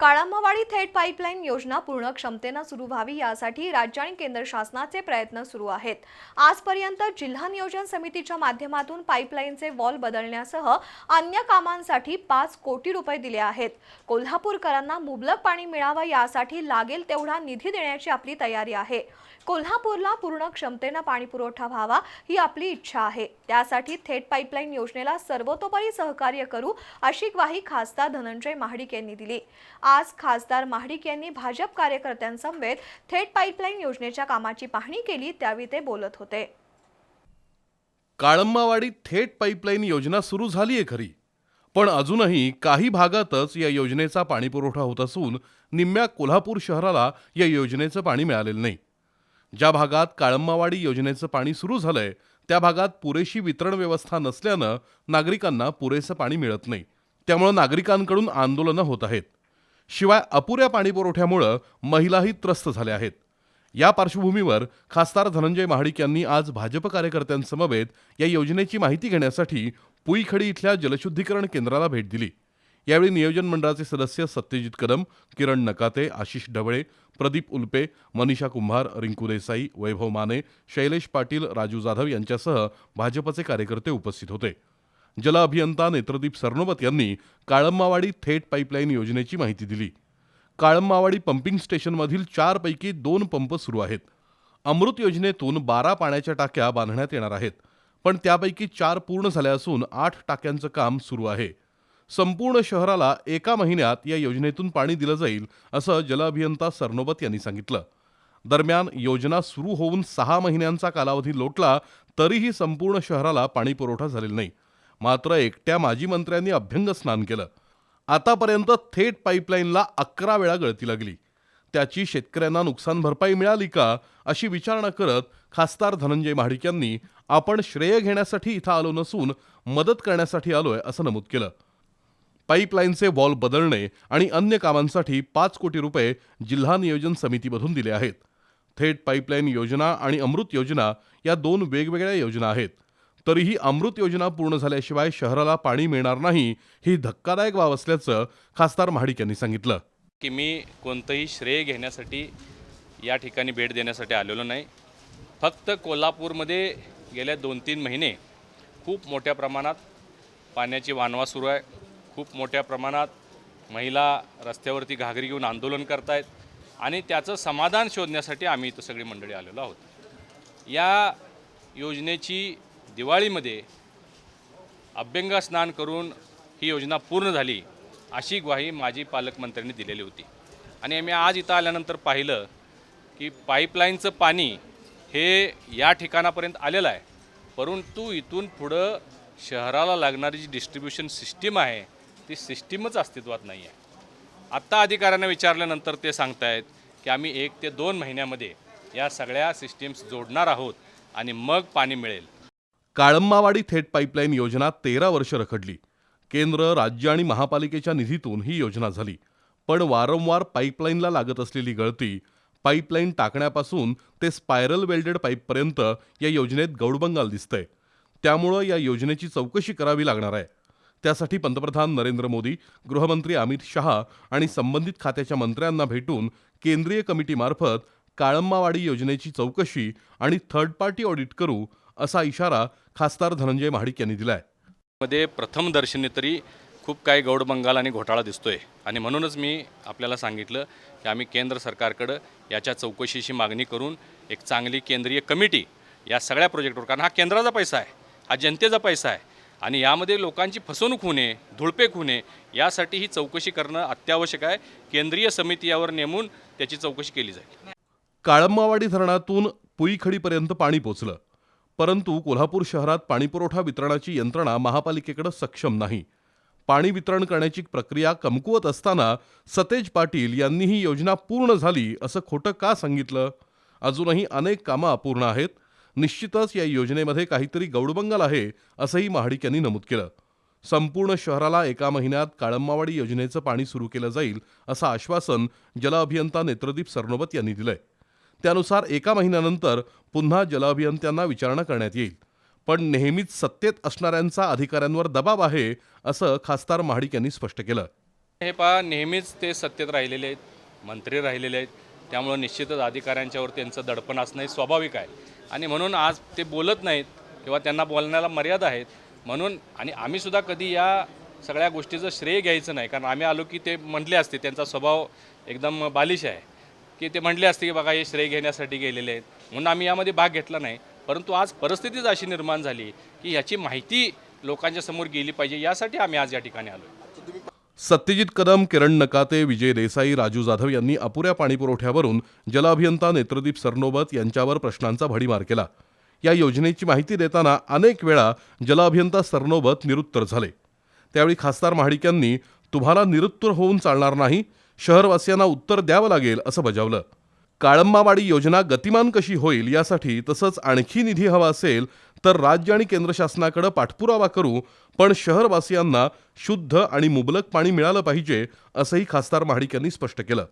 काळांबावाडी थेट पाईपलाईन योजना पूर्ण क्षमतेनं सुरू व्हावी यासाठी राज्य आणि केंद्र शासनाचे प्रयत्न सुरू आहेत. आजपर्यंत जिल्हा नियोजन समितीच्या माध्यमातून पाईपलाईनचे वॉल बदलण्यासह अन्य कामांसाठी पाच कोटी रुपये दिले आहेत. कोल्हापूरकरांना मुबलक पाणी मिळावं यासाठी लागेल तेवढा निधी देण्याची आपली तयारी आहे. कोल्हापूरला पूर्ण क्षमतेनं पाणीपुरवठा व्हावा ही आपली इच्छा आहे. त्यासाठी थेट पाईपलाईन योजनेला सर्वतोपरी सहकार्य करू अशी ग्वाही खासदार धनंजय महाडिक यांनी दिली. आज खासदार महाडिक यांनी भाजप कार्यकर्त्यांसमवेत थेट पाईपलाईन योजनेच्या कामाची पाहणी केली त्यावेळी ते बोलत होते. काळंबावाडी थेट पाईपलाईन योजना सुरू झाली आहे खरी. पण अजूनही काही भागातच या योजनेचा पाणीपुरवठा होत असून निम्म्या कोल्हापूर शहराला या योजनेचं पाणी मिळालेलं नाही. ज्या भागात काळंबावाडी योजनेचं पाणी सुरू झालंय त्या भागात पुरेशी वितरण व्यवस्था नसल्यानं नागरिकांना पुरेसं पाणी मिळत नाही. त्यामुळं नागरिकांकडून आंदोलनं होत आहेत. शिवाय अपुऱ्या पाणीपुरवठ्यामुळं महिलाही त्रस्त झाल्या आहेत. या पार्श्वभूमीवर खासदार धनंजय महाडिक यांनी आज भाजप कार्यकर्त्यांसमवेत या योजनेची माहिती घेण्यासाठी पुईखडी इथल्या जलशुद्धीकरण केंद्राला भेट दिली. यावेळी नियोजन मंडळाचे सदस्य सत्यजित कदम किरण नकाते आशिष ढवळे प्रदीप उल्पे मनीषा कुंभार रिंकू देसाई वैभव माने शैलेश पाटील राजू जाधव यांच्यासह भाजपचे कार्यकर्ते उपस्थित होते. जल अभियंता नेत्रदीप सरनोबत यांनी काळंबावाडी थेट पाईपलाईन योजनेची माहिती दिली. काळंबावाडी पंपिंग स्टेशनमधील चारपैकी दोन पंप सुरू आहेत. अमृत योजनेतून बारा पाण्याच्या टाक्या बांधण्यात येणार आहेत पण त्यापैकी चार पूर्ण झाल्या असून आठ टाक्यांचं काम सुरू आहे. संपूर्ण शहराला एका महिन्यात या योजनेतून पाणी दिलं जाईल असं जलअभियंता सरनोबत यांनी सांगितलं. दरम्यान योजना सुरू होऊन सहा महिन्यांचा कालावधी लोटला तरीही संपूर्ण शहराला पाणी पुरवठा झालेला नाही. मात्र एकट्या माजी मंत्र्यांनी अभ्यंग स्नान केलं. आतापर्यंत थेट पाईपलाईनला अकरा वेळा गळती लागली. त्याची शेतकऱ्यांना नुकसान भरपाई मिळाली का अशी विचारणा करत खासदार धनंजय महाडिक यांनी आपण श्रेय घेण्यासाठी इथं आलो नसून मदत करण्यासाठी आलोय असं नमूद केलं. पाईपलाईनचे वॉल बदलणे आणि अन्य कामांसाठी पाच कोटी रुपये जिल्हा नियोजन समितीमधून दिले आहेत. थेट पाईपलाईन योजना आणि अमृत योजना या दोन वेगवेगळ्या योजना आहेत. तरीही अमृत योजना पूर्ण झाल्याशिवाय शहराला पाणी मिळणार नाही ही धक्कादायक बाब असल्याचं खासदार महाडिक यांनी सांगितलं. की मी कोणतंही श्रेय घेण्यासाठी या ठिकाणी भेट देण्यासाठी आलेलो नाही. फक्त कोल्हापूरमध्ये गेल्या दोन तीन महिने खूप मोठ्या प्रमाणात पाण्याची वानवा सुरू आहे. खूप मोठ्या प्रमाणात महिला रस्त्यावरती घागरी घेऊन आंदोलन करतायत आणि त्याचं समाधान शोधण्यासाठी आम्ही इथं सगळी मंडळी आलेलो आहोत. या योजनेची दिवाळीमध्ये अभ्यंगा स्नान करून ही योजना पूर्ण झाली अशी ग्वाही माजी पालकमंत्र्यांनी दिलेली होती. आणि आम्ही आज इथं आल्यानंतर पाहिलं की पाईपलाईनचं पाणी हे या ठिकाणापर्यंत आलेलं आहे. परंतु इथून पुढं शहराला लागणारी जी डिस्ट्रीब्युशन सिस्टीम आहे ती सिस्टीमच अस्तित्वात नाही आहे. आत्ता अधिकाऱ्यांना विचारल्यानंतर ते सांगतायत की आम्ही एक ते दोन महिन्यामध्ये या सगळ्या सिस्टीम्स जोडणार आहोत आणि मग पाणी मिळेल. काळंबावाडी थेट पाईपलाईन योजना तेरा वर्ष रखडली. केंद्र राज्य आणि महापालिकेच्या निधीतून ही योजना झाली. पण वारंवार पाईपलाईनला लागत असलेली गळती पाईपलाईन टाकण्यापासून ते स्पायरल वेल्डेड पाईपपर्यंत या योजनेत गौडबंगाल दिसतंय. त्यामुळं या योजनेची चौकशी करावी लागणार आहे. त्यासाठी पंतप्रधान नरेंद्र मोदी गृहमंत्री अमित शहा आणि संबंधित खात्याच्या मंत्र्यांना भेटून केंद्रीय कमिटीमार्फत काळंबावाडी योजनेची चौकशी आणि थर्ड पार्टी ऑडिट करू असा इशारा खासदार धनंजय महाडिक यांनी दिलाय. मध्ये प्रथम दर्शनी तरी खूप काही गौड बंगाल आणि घोटाळा दिसतोय. आणि म्हणूनच मी आपल्याला सांगितलं की आम्ही केंद्र सरकारकडं याच्या चौकशीची मागणी करून एक चांगली केंद्रीय कमिटी या सगळ्या प्रोजेक्टवर कारण हा केंद्राचा पैसा आहे हा जनतेचा पैसा आहे. आणि यामध्ये लोकांची फसवणूक होऊ नये धुळपेक होऊ नये यासाठी ही चौकशी करणं अत्यावश्यक आहे. केंद्रीय समिती यावर नेमून त्याची चौकशी केली जाईल. काळंबावाडी धरणातून पुईखडीपर्यंत पाणी पोचलं. परंतु कोल्हापूर शहरात पाणीपुरवठा वितरणाची यंत्रणा महापालिकेकडे सक्षम नाही. पाणी वितरण करण्याची प्रक्रिया कमकुवत असताना सतेज पाटील यांनी ही योजना पूर्ण झाली असं खोटं का सांगितलं? अजूनही अनेक कामं अपूर्ण आहेत. निश्चितच या योजनेमध्ये काहीतरी गौडबंगाल आहे असंही महाडिक यांनी नमूद केलं. संपूर्ण शहराला एका महिन्यात काळंबावाडी योजनेचं पाणी सुरू केलं जाईल असं आश्वासन जलअभियंता नेत्रदीप सरनोबत यांनी दिलंय. त्यानुसार एका महिन्यानंतर पुन्हा जलअभियंत्यांना विचारणा करण्यात येईल. पण नेहमीच सत्तेत असणाऱ्यांचा अधिकाऱ्यांवर दबाव आहे असं खासदार महाडिक यांनी स्पष्ट केलं. हे पहा नेहमीच ते सत्तेत राहिलेले आहेत मंत्री राहिलेले आहेत. त्यामुळं निश्चितच अधिकाऱ्यांच्यावर त्यांचं दडपण असणं हे स्वाभाविक आहे. आणि म्हणून आज ते बोलत नाहीत किंवा त्यांना बोलण्याला मर्यादा आहेत म्हणून आणि आम्हीसुद्धा कधी या सगळ्या गोष्टीचं श्रेय घ्यायचं नाही. कारण आम्ही आलो की ते म्हटले असते त्यांचा स्वभाव एकदम बालिश आहे. की ते म्हटले असते की बघा हे श्रेय घेण्यासाठी गेलेले आहेत. म्हणून आम्ही यामध्ये भाग घेतला नाही. परंतु आज परिस्थितीच अशी निर्माण झाली की ह्याची माहिती लोकांच्या समोर गेली पाहिजे यासाठी आम्ही आज या ठिकाणी आलो सत्यजित कदम किरण नकाते विजय देसाई राजू जाधव यांनी अपुऱ्या पाणीपुरवठ्यावरून जलअभियंता नेत्रदीप सरनोबत यांच्यावर प्रश्नांचा भडीमार केला. या योजनेची माहिती देताना अनेक वेळा जलअभियंता सरनोबत निरुत्तर झाले. त्यावेळी खासदार महाडिक यांनी तुम्हाला निरुत्तर होऊन चालणार नाही शहरवासियांना उत्तर द्यावं लागेल असं बजावलं. काळंबावाडी योजना गतिमान कशी होईल यासाठी तसंच आणखी निधी हवा असेल तर राज्य आणि केंद्र शासनाकडे पाठपुरावा करू पण शहरवासियांना शुद्ध आणि मुबलक पाणी मिळालं पाहिजे असंही खासदार महाडिक यांनी स्पष्ट केलं.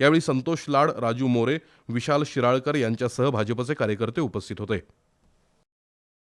यावेळी संतोष लाड राजू मोरे विशाल शिराळकर यांच्यासह भाजपचे कार्यकर्ते उपस्थित होते.